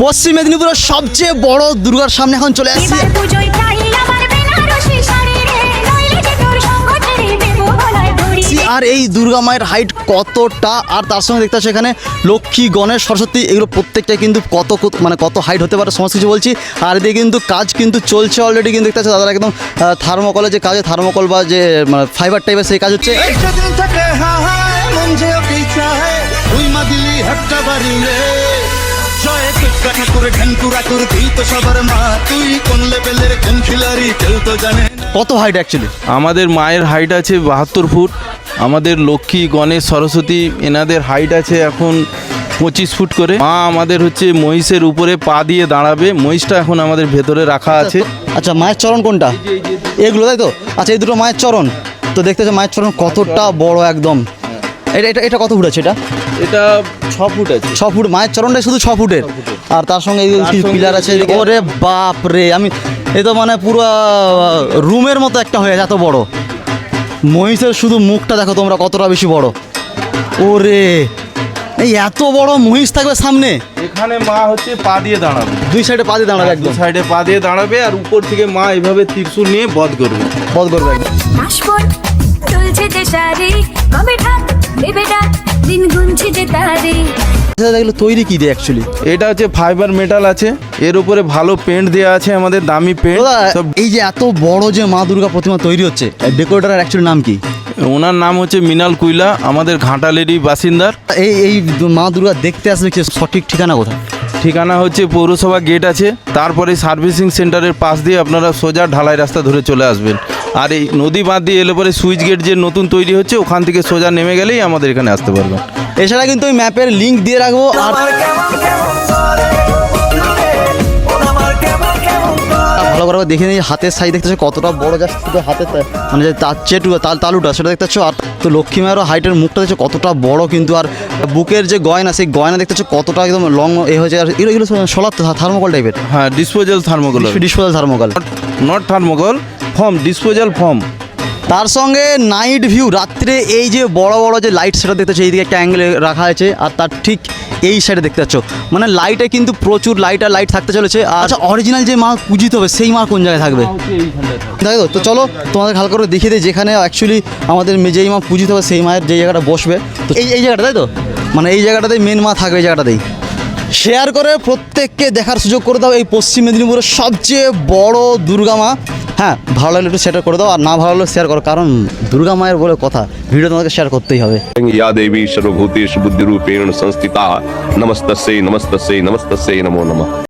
পশ্চিম মেদিনীপুরের সবচেয়ে বড় দুর্গার সামনে এখন চলে আসছি। আর এই দুর্গা মায়ের হাইট কতটা? আর তার সঙ্গে দেখতে পাচ্ছি এখানে লক্ষ্মী গণেশ সরস্বতী এগুলো প্রত্যেকটা কিন্তু কত কত- মানে কত হাইট হতে পারে সমস্ত কিছু বলছি। আর এদিকে কিন্তু কাজ কিন্তু চলছে অলরেডি কিন্তু দেখতে পাচ্ছি দাদারা একদম থার্মোকলে যে কাজ থার্মোকল বা যে মানে ফাইবার টাইপের সেই কাজ হচ্ছে। হায় মন দিলি কত হাইট অ্যাকচুয়ালি আমাদের মায়ের হাইট আছে বাহাত্তর ফুট। আমাদের লক্ষ্মী গণেশ সরস্বতী এনাদের হাইট আছে এখন পঁচিশ ফুট করে। মা আমাদের হচ্ছে মহিষের উপরে পা দিয়ে দাঁড়াবে। মহিষটা এখন আমাদের ভেতরে রাখা আছে। আচ্ছা মায়ের চরণ কোনটা? এগুলো তাই তো? আচ্ছা এই দুটো মায়ের চরণ। তো দেখতে মায়ের চরণ কতটা বড় একদম। এটা এটা এটা কত ফুট আছে এটা? এটা ছ ফুট আছে। ছ ফুট মায়ের চরণটা শুধু ছ ফুটের। আর তার সঙ্গে এই কিছু পিলার আছে ওরে বাপ রে আমি এ তো মানে পুরো রুমের মতো একটা হয়ে আছে এত বড়। মহিষের শুধু মুখটা দেখো তোমরা কতটা বেশি বড়। ওরে এই এত বড় মহিষ থাকবে সামনে। এখানে মা হচ্ছে পা দিয়ে দাঁড়াবে। দুই সাইডে পা দিয়ে দাঁড়াবে দু একদম। সাইডে পা দিয়ে দাঁড়াবে আর উপর থেকে মা এভাবে ত্রিশূল নিয়ে বধ করবে। বধ করবে একদম। ডাক দিন গুনছে যে তারি এগুলো তৈরি কি দিয়ে অ্যাকচুয়ালি এটা হচ্ছে ফাইবার মেটাল আছে। এর উপরে ভালো পেন্ট দেওয়া আছে আমাদের দামি পেন্ট সব এই যে এত বড় যে মা দুর্গা প্রতিমা তৈরি হচ্ছে ডেকোরেটার অ্যাকচুয়ালি নাম কি? ওনার নাম হচ্ছে মিনাল কুইলা আমাদের ঘাটালেরই বাসিন্দার। এই এই মা দুর্গা দেখতে আসলে কি সঠিক ঠিকানা কোথায়? ঠিকানা হচ্ছে পৌরসভা গেট আছে তারপরে সার্ভিসিং সেন্টারের পাশ দিয়ে আপনারা সোজা ঢালাই রাস্তা ধরে চলে আসবেন। আর এই নদী বাঁধ দিয়ে এলে পরে সুইচ গেট যে নতুন তৈরি হচ্ছে ওখান থেকে সোজা নেমে গেলেই আমাদের এখানে আসতে পারবেন এছাড়া কিন্তু ওই ম্যাপের লিঙ্ক দিয়ে রাখব আর ভালো করে দেখে নিই হাতের সাইজ দেখতেছো কতটা বড় জাস্ট শুধু হাতের মানে যে তার চেটু তাল তালুটা সেটা দেখতেছো আর তো লক্ষ্মী মায়েরও হাইটের মুখটা দেখছ কতটা বড় কিন্তু। আর বুকের যে গয়না সেই গয়না দেখতেছো কতটা একদম লং এ হয়েছে। আর এগুলো এগুলো সোলার থার্মোকল টাইপের হ্যাঁ disposal thermocol disposal thermocol not thermocol form disposal form তার সঙ্গে নাইট ভিউ রাত্রে এই যে বড় বড় যে লাইট সেটা দেখতে পাচ্ছ এইদিকে একটা অ্যাঙ্গেলে রাখা আছে আর তার ঠিক এই সাইডে দেখতে পাচ্ছ। মানে লাইটে কিন্তু প্রচুর লাইট আর লাইট থাকতে চলেছে আর আচ্ছা অরিজিনাল যে মা পূজিত হবে সেই মা কোন জায়গায় থাকবে? তাই তো তো চলো তোমাদের হালকা করে দেখিয়ে দিই যেখানে অ্যাকচুয়ালি আমাদের যেই মা পূজিত হবে সেই মায়ের যে জায়গাটা বসবে তো এই এই জায়গাটা তাই তো? মানে এই জায়গাটাতেই মেন মা থাকবে এই জায়গাটাতেই। শেয়ার করে প্রত্যেককে দেখার সুযোগ করে দাও এই পশ্চিম মেদিনীপুরের সবচেয়ে বড় দুর্গা মা। হ্যাঁ ভালো লাগলে একটু শেয়ার করে দাও, আর না ভালো লাগলে শেয়ার করো, কারণ দুর্গা মায়ের বলে কথা ভিডিও তোমাকে শেয়ার করতেই হবে। ইয়া দেবী সর্বভূতেশ বুদ্ধিরূপেণ সংস্থিতা নমস্তসে নমস্তসে নমস্তসে নমো নমঃ।